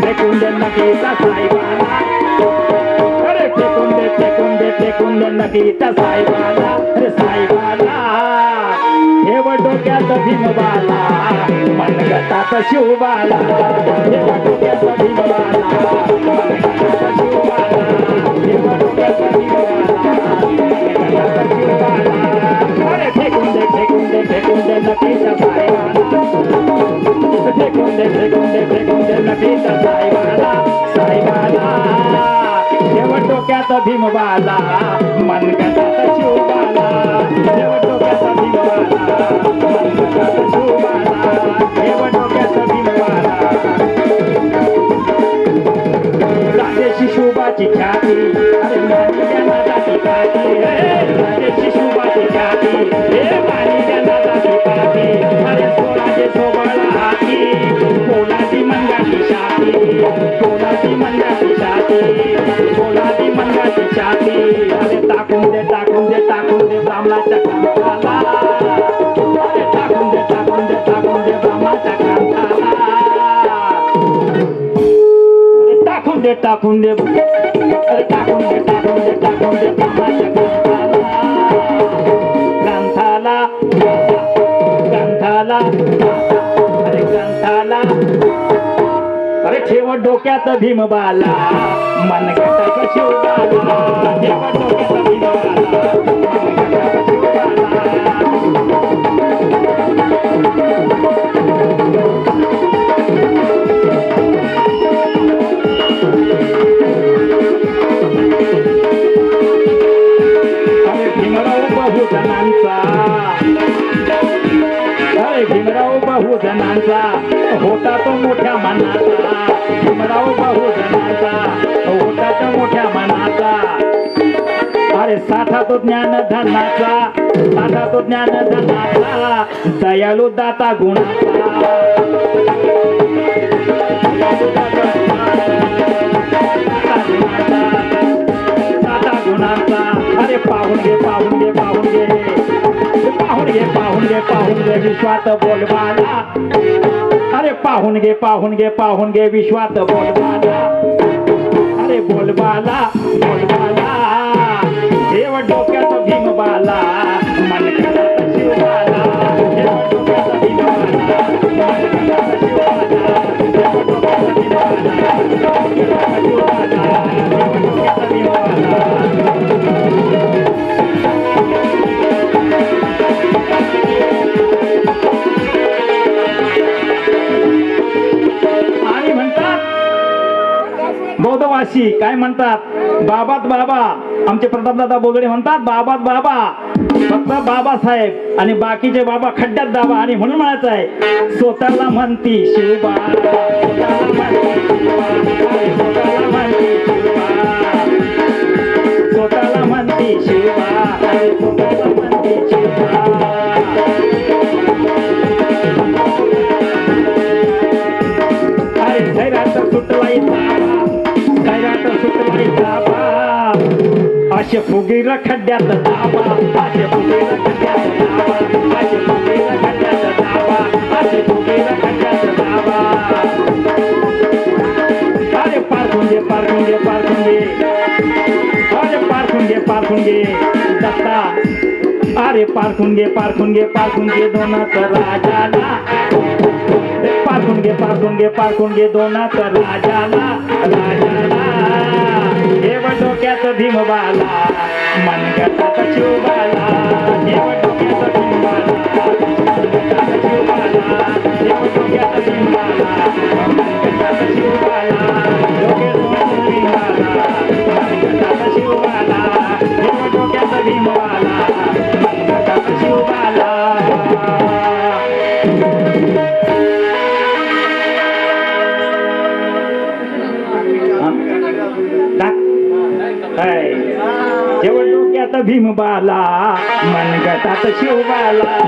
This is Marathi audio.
अरे फेकून दे फेकून दे दे नदीचा साहेबाला अरे फेकून दे फेकून दे फेकून दे नदीचा साहेबाला अरे साहेबाला ठेव डोक्यात भीमबाला मनगटात शिवबाला ठेव डोक्यात भीमबाला मनगटात शिवबाला डोक्यात भीमबाला डोक्यात भीमबाला मनगटात शिवबाला देव डोक्यात भीमबाला मनगटात शिव टाकून दे टाकून दे टाकून दे टाकून दे ग्रंथाला. ग्रंथाला अरे ग्रंथाला. अरे ठेव डोक्यात भीमबाला मनगटाचा शिवबाला. ठेव डोक्यात भीमबाला मोठ्या मनाचा भीमराव बहुजनांचा मोठ्या मनाचा. अरे साठा तो ज्ञान धनाचा साठा तो ज्ञान धनाचा दाता गुणाचा. अरे पाहून घे पाहून पाहून घे पाहून घे पाहून घे विश्वात बोलबाला. अरे पाहून घे पाहून घे पाहून घे विश्वात बोलबाला. अरे बोलबाला बोलबाला. बौद्धवासी काय म्हणतात? बाबात बाबा. आमचे प्रतापदादा बोगडे म्हणतात बाबात बाबा. फक्त बाबासाहेब आणि बाकीचे बाबा खड्ड्यात दाबा आणि म्हणून म्हणायचं आहे. स्वतःला म्हणती शिवबा असे फुगीला खड्ड्यात दावा असे फुगीला खड्ड्यात दावा असे फुगीला खड्ड्यात दावा असे फुगीला खड्ड्यात दावा अरे पारखुंगे पारखुंगे पारखुंगे घे पारखून घे अरे पारखून घे दत्ता अरे पारखुंगे पारखुंगे पारखुंगे दोनाचा राजाला. पारखून घे पारखून घे दोनात राजाला राजाला. देव डोक्यात भीमबाला मनगटात शिवबा भीमबाला मनगटात शिवबाला.